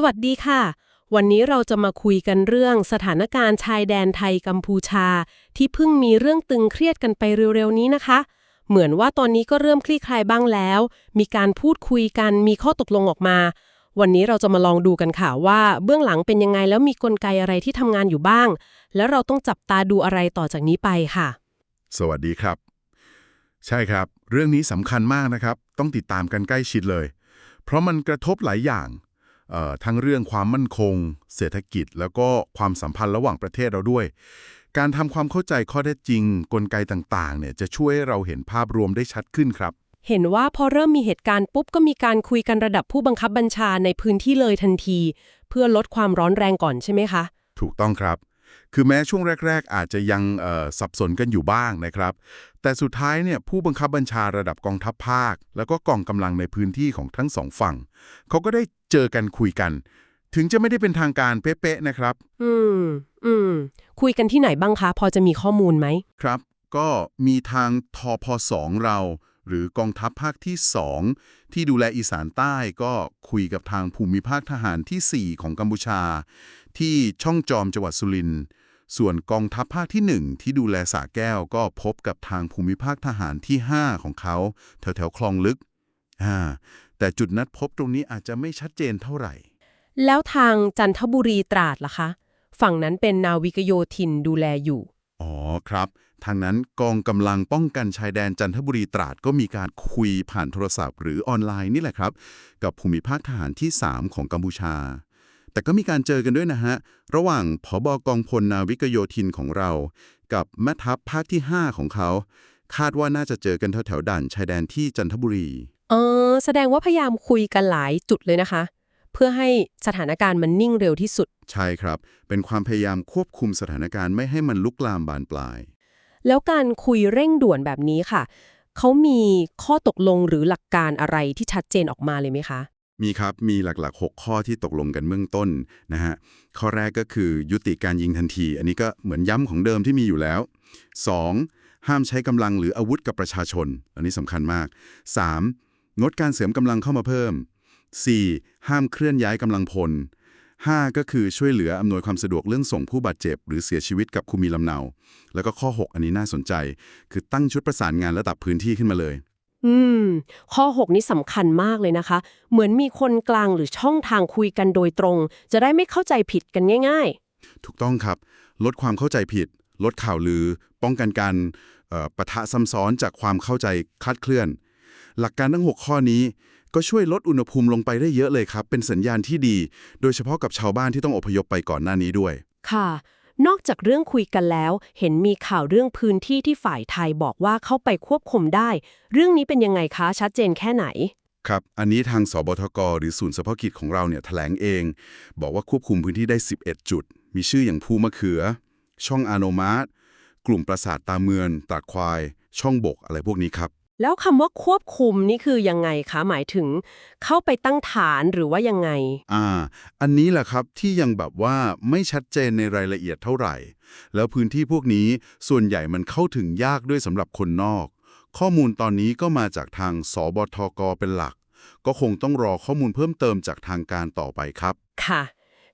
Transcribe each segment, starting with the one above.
สวัสดีค่ะ วันนี้เราจะมาคุยกันเรื่องสถานการณ์ชายแดนไทยกัมพูชา ที่เพิ่งมีเรื่องตึงเครียดกันไปเร็วๆนี้นะคะ เหมือนว่าตอนนี้ก็เริ่มคลี่คลายบ้างแล้ว มีการพูดคุยกันมีข้อตกลงออกมา วันนี้เราจะมาลองดูกันค่ะว่าเบื้องหลังเป็นยังไงแล้วมีกลไกอะไรที่ทำงานอยู่บ้าง แล้วเราต้องจับตาดูอะไรต่อจากนี้ไปค่ะ สวัสดีครับ ใช่ครับ เรื่องนี้สำคัญมากนะครับ ต้องติดตามกันใกล้ชิดเลย เพราะมันกระทบหลายอย่าง ทั้งเรื่องความมั่นคง เศรษฐกิจ แล้วก็ความสัมพันธ์ระหว่างประเทศเราด้วย การทำความเข้าใจข้อเท็จจริง กลไกต่างๆ เนี่ยจะช่วยให้เราเห็นภาพรวมได้ชัดขึ้นครับ เห็นว่าพอเริ่มมีเหตุการณ์ปุ๊บก็มีการคุยกันระดับผู้บังคับบัญชาในพื้นที่เลยทันที เพื่อลดความร้อนแรงก่อนใช่ไหมคะ ถูกต้องครับ คือแม้ช่วงแรก ๆ อาจจะยังเอ่อสับสนกันอยู่บ้างนะครับ แต่สุดท้ายเนี่ยผู้บังคับบัญชาระดับกองทัพภาค แล้วก็กองกำลังในพื้นที่ของทั้งสองฝั่งเขาก็ได้เจอกันคุยกัน ถึงจะไม่ได้เป็นทางการเป๊ะๆนะครับ อืมอืมคุยกันที่ไหนบ้างคะ พอจะมีข้อมูลไหมครับ ก็มีทางทพ2เรา หรือกองทัพภาคที่ 2 ที่ดูแลอีสานใต้ก็คุยกับทางภูมิภาคทหารทีสี่ 4 ของกัมพูชา ที่ช่องจอมจังหวัดสุรินทร์ส่วนกองทัพภาคที่ 1 ที่ดูแลสาแก้วก็พบกับทางภูมิภาคทหารที่ 5 ของเขาแถวแถวคลองลึก แต่จุดนัดพบตรงนี้อาจจะไม่ชัดเจนเท่าไหร่ แล้วทางจันทบุรีตราดล่ะคะ ฝั่งนั้นเป็นนาวิกโยธินดูแลอยู่ อ๋อครับ ทางนั้นกองกำลังป้องกันชายแดนจันทบุรีตราดก็มีการคุยผ่านโทรศัพท์หรือออนไลน์นี่แหละครับ กับภูมิภาคทหารที่ 3 ของกัมพูชา แต่ก็มีการเจอกันด้วยนะฮะ ระหว่างผบกองพลนาวิกโยธินของเรา กับแม่ทัพภาคที่ 5 ของเขา คาดว่าน่าจะเจอกันแถวๆด่านชายแดนที่จันทบุรี เออ แสดงว่าพยายามคุยกันหลายจุดเลยนะคะ พื่อให้สถานการณ์มันนิ่งเร็วที่สุด ใช่ครับ เป็นความพยายามควบคุมสถานการณ์ไม่ให้มันลุกลามบานปลาย แล้วการคุยเร่งด่วนแบบนี้ค่ะ เขามีข้อตกลงหรือหลักการอะไรที่ชัดเจนออกมาเลยไหมคะ มีครับ มีหลักๆ 6 ข้อที่ตกลงกันเบื้องต้นนะฮะ ข้อแรกก็คือยุติการยิงทันที อันนี้ก็เหมือนย้ำของเดิมที่มีอยู่แล้ว 2. ห้ามใช้กำลังหรืออาวุธกับประชาชน อันนี้สำคัญมาก 3. งดการเสริมกำลังเข้ามาเพิ่ม 4. ห้ามเคลื่อนย้ายกำลังพล 5. ก็คือช่วยเหลืออำนวยความสะดวกเรื่องส่งผู้บาดเจ็บ หรือเสียชีวิตกับคุมีลำเนา แล้วก็ข้อ 6 อันนี้น่าสนใจ คือตั้งชุดประสานงานระดับพื้นที่ขึ้นมาเลย อืม ข้อ 6 นี้สำคัญมากเลยนะคะ เหมือนมีคนกลางหรือช่องทางคุยกันโดยตรง จะได้ไม่เข้าใจผิดกันง่ายถูกต้องครับ ลดความเข้าใจผิด ลดข่าวลือ ป้องกันการเอ่อปะทะซ้ำซ้อนจากความเข้าใจคลาดเคลื่อน หลักการทั้ง 6 ข้อนี้ ก็ช่วยลดอุณหภูมิลงไปได้เยอะเลยครับ เป็นสัญญาณที่ดี โดยเฉพาะกับชาวบ้านที่ต้องอพยพไปก่อนหน้านี้ด้วยๆค่ะ นอกจากเรื่องคุยกันแล้ว เห็นมีข่าวเรื่องพื้นที่ที่ฝ่ายไทยบอกว่าเข้าไปควบคุมได้ เรื่องนี้เป็นยังไงคะชัดเจนแค่ไหนครับ อันนี้ทางสบทกหรือศูนย์เฉพาะกิจของเราเนี่ยแถลงเอง บอกว่าควบคุมพื้นที่ได้ 11 จุด มีชื่ออย่างภูมะเขือ ช่องอาโนมาตกลุ่มปราสาทตาเมือนตาควาย ช่องบกอะไรพวกนี้ครับ แล้วคำว่าควบคุมนี่คือยังไงคะ หมายถึงเข้าไปตั้งฐานหรือว่ายังไง อ่า อันนี้แหละครับที่ยังแบบว่าไม่ชัดเจนในรายละเอียดเท่าไหร่ แล้วพื้นที่พวกนี้ส่วนใหญ่มันเข้าถึงยากด้วยสำหรับคนนอก ข้อมูลตอนนี้ก็มาจากทางสบทกเป็นหลัก ก็คงต้องรอข้อมูลเพิ่มเติมจากทางการต่อไปครับ ค่ะ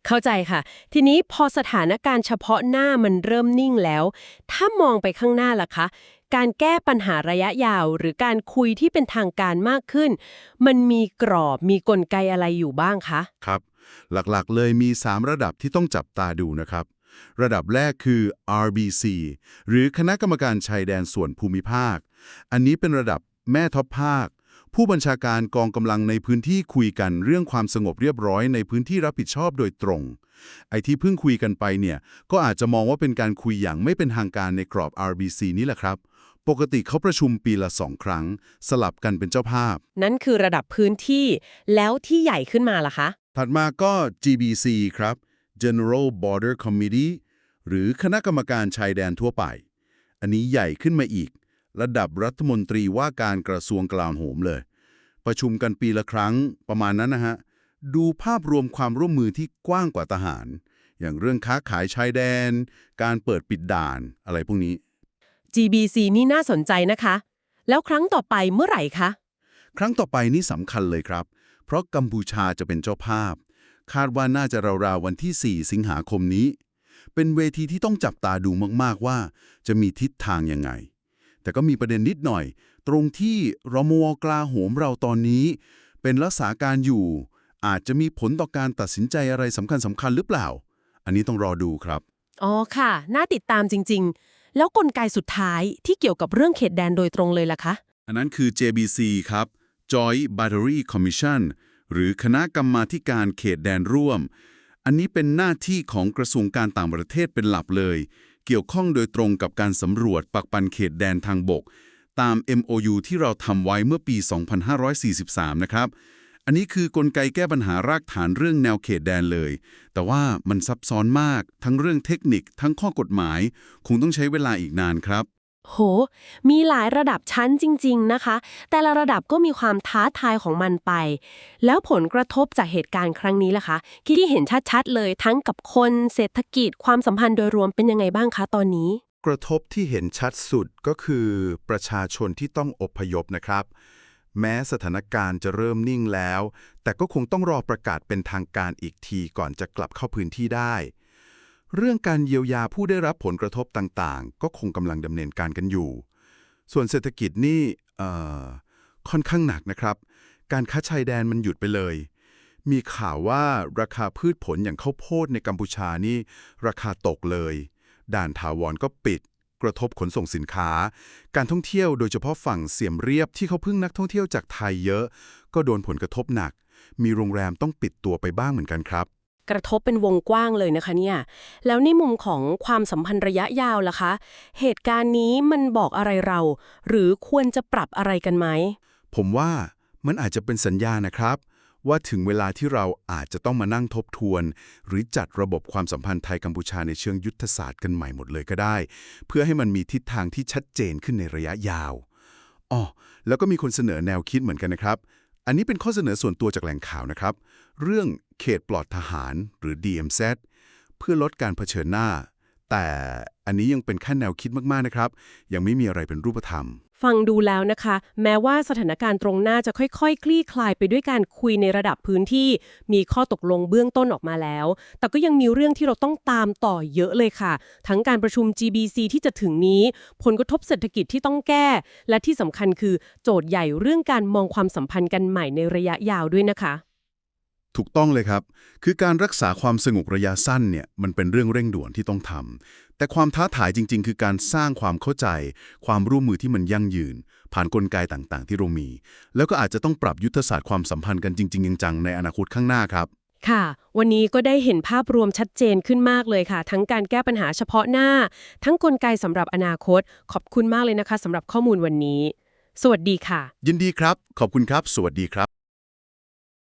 เข้าใจค่ะ ทีนี้พอสถานการณ์เฉพาะหน้ามันเริ่มนิ่งแล้ว ถ้ามองไปข้างหน้าล่ะคะ การแก้ปัญหาระยะยาว หรือการคุยที่เป็นทางการมากขึ้น มันมีกรอบมีกลไกอะไรอยู่บ้างคะครับ หลักๆเลยมี 3 ระดับที่ต้องจับตาดูนะครับ ระดับแรกคือ RBC หรือคณะกรรมการชายแดนส่วนภูมิภาค อันนี้เป็นระดับแม่ทัพภาค ผู้บัญชาการกองกำลังในพื้นที่คุยกันเรื่องความสงบเรียบร้อยในพื้นที่รับผิดชอบโดยตรง ไอ้ที่เพิ่งคุยกันไปเนี่ย ก็อาจจะมองว่าเป็นการคุยอย่างไม่เป็นทางการในกรอบ RBC นี่แหละครับ ปกติเขาประชุมปีละสองครั้ง สลับกันเป็นเจ้าภาพ นั่นคือระดับพื้นที่แล้วที่ใหญ่ขึ้นมาล่ะคะ ถัดมาก็ GBC ครับ General Border Committee หรือคณะกรรมการชายแดนทั่วไป อันนี้ใหญ่ขึ้นมาอีก ระดับรัฐมนตรีว่าการกระทรวงกลาโหมเลย ประชุมกันปีละครั้งประมาณนั้นนะฮะ ดูภาพรวมความร่วมมือที่กว้างกว่าทหาร อย่างเรื่องค้าขายชายแดน การเปิดปิดด่านอะไรพวกนี้ GBC นี่น่าสนใจนะคะ แล้วครั้งต่อไปเมื่อไหร่คะ ครั้งต่อไปนี่สำคัญเลยครับ เพราะกัมพูชาจะเป็นเจ้าภาพ คาดว่าน่าจะราวๆวันที่ 4 สิงหาคมนี้ เป็นเวทีที่ต้องจับตาดูมากๆว่า จะมีทิศทางยังไง แต่ก็มีประเด็นนิดหน่อย ตรงที่รมวกลาโหมเราตอนนี้ เป็นรักษาการอยู่ อาจจะมีผลต่อการตัดสินใจอะไรสำคัญสำคัญๆหรือเปล่า อันนี้ต้องรอดูครับ อ๋อค่ะ น่าติดตามจริง ๆ แล้วกลไกสุดท้ายที่เกี่ยวกับเรื่องเขตแดนโดยตรงเลยล่ะคะ อันนั้นคือ JBC ครับ Joint Battery Commission หรือคณะกรรมาการเขตแดนร่วม อันนี้เป็นหน้าที่ของกระทรวงการต่างประเทศเป็นหลักเลย เกี่ยวข้องโดยตรงกับการสำรวจปักปันเขตแดนทางบก ตาม MOU ที่เราทำไว้เมื่อปี 2543 นะครับ อันนี้คือกลไกแก้ปัญหารากฐานเรื่องแนวเขตแดนเลย แต่ว่ามันซับซ้อนมาก ทั้งเรื่องเทคนิค ทั้งข้อกฎหมาย คงต้องใช้เวลาอีกนานครับ โห มีหลายระดับชั้นจริง ๆ นะคะ แต่ละระดับก็มีความท้าทายของมันไป แล้วผลกระทบจากเหตุการณ์ครั้งนี้ล่ะคะที่เห็นชัดๆ เลยทั้งกับคนเศรษฐกิจความสัมพันธ์โดยรวมเป็นยังไงบ้างคะตอนนี้ กระทบที่เห็นชัดสุดก็คือประชาชนที่ต้องอพยพนะครับ แม้สถานการณ์จะเริ่มนิ่งแล้ว แต่ก็คงต้องรอประกาศเป็นทางการอีกทีก่อนจะกลับเข้าพื้นที่ได้ เรื่องการเยียวยาผู้ได้รับผลกระทบต่างๆ ก็คงกำลังดำเนินการกันอยู่ ส่วนเศรษฐกิจนี่เอ่อค่อนข้างหนักนะครับ การค้าชายแดนมันหยุดไปเลย มีข่าวว่าราคาพืชผลอย่างข้าวโพดในกัมพูชานี่ราคาตกเลย ด่านถาวรก็ปิด กระทบขนส่งสินค้า การท่องเที่ยวโดยเฉพาะฝั่งเสียมเรียบที่เขาพึ่งนักท่องเที่ยวจากไทยเยอะ ก็โดนผลกระทบหนัก มีโรงแรมต้องปิดตัวไปบ้างเหมือนกันครับ กระทบเป็นวงกว้างเลยนะคะเนี่ยแล้วในมุมของความสัมพันธ์ระยะยาวล่ะคะ เหตุการณ์นี้มันบอกอะไรเรา หรือควรจะปรับอะไรกันไหมผมว่ามันอาจจะเป็นสัญญาณนะครับ ว่าถึงเวลาที่เราอาจจะต้องมานั่งทบทวน หรือจัดระบบความสัมพันธ์ไทยกัมพูชาในเชิงยุทธศาสตร์กันใหม่หมดเลยก็ได้ เพื่อให้มันมีทิศทางที่ชัดเจนขึ้นในระยะยาวอ๋อแล้วก็มีคนเสนอแนวคิดเหมือนกันนะครับ อันนี้เป็นข้อเสนอส่วนตัวจากแหล่งข่าวนะครับ เรื่องเขตปลอดทหารหรือ DMZ เพื่อลดการเผชิญหน้า แต่อันนี้ยังเป็นแค่แนวคิดมากๆนะครับ ยังไม่มีอะไรเป็นรูปธรรม ฟังดูแล้วนะคะ แม้ว่าสถานการณ์ตรงหน้าจะค่อยๆคลี่คลายไปด้วยการคุยในระดับพื้นที่ มีข้อตกลงเบื้องต้นออกมาแล้ว แต่ก็ยังมีเรื่องที่เราต้องตามต่อเยอะเลยค่ะ ทั้งการประชุม GBC ที่จะถึงนี้ ผลกระทบเศรษฐกิจที่ต้องแก้ และที่สำคัญคือโจทย์ใหญ่เรื่องการมองความสัมพันธ์กันใหม่ในระยะยาวด้วยนะคะ ถูกต้องเลยครับ คือการรักษาความสงบระยะสั้นเนี่ยมันเป็นเรื่องเร่งด่วนที่ต้องทำ แต่ความท้าทายจริง ๆ คือการสร้างความเข้าใจ ความร่วมมือที่มันยั่งยืน ผ่านนกลไกต่างๆ ที่เรามี แล้วก็อาจจะต้องปรับยุทธศาสตร์ความสัมพันธ์กันจริงๆจังๆในอนาคตข้างหน้าครับ ค่ะ วันนี้ก็ได้เห็นภาพรวมชัดเจนขึ้นมากเลยค่ะ ทั้งการแก้ปัญหาเฉพาะหน้า ทั้งกลไกสำหรับอนาคต ขอบคุณมากเลยนะคะสำหรับข้อมูลวันนี้ สวัสดีค่ะ ยินดีครับ ขอบคุณครับ สวัสดีครับ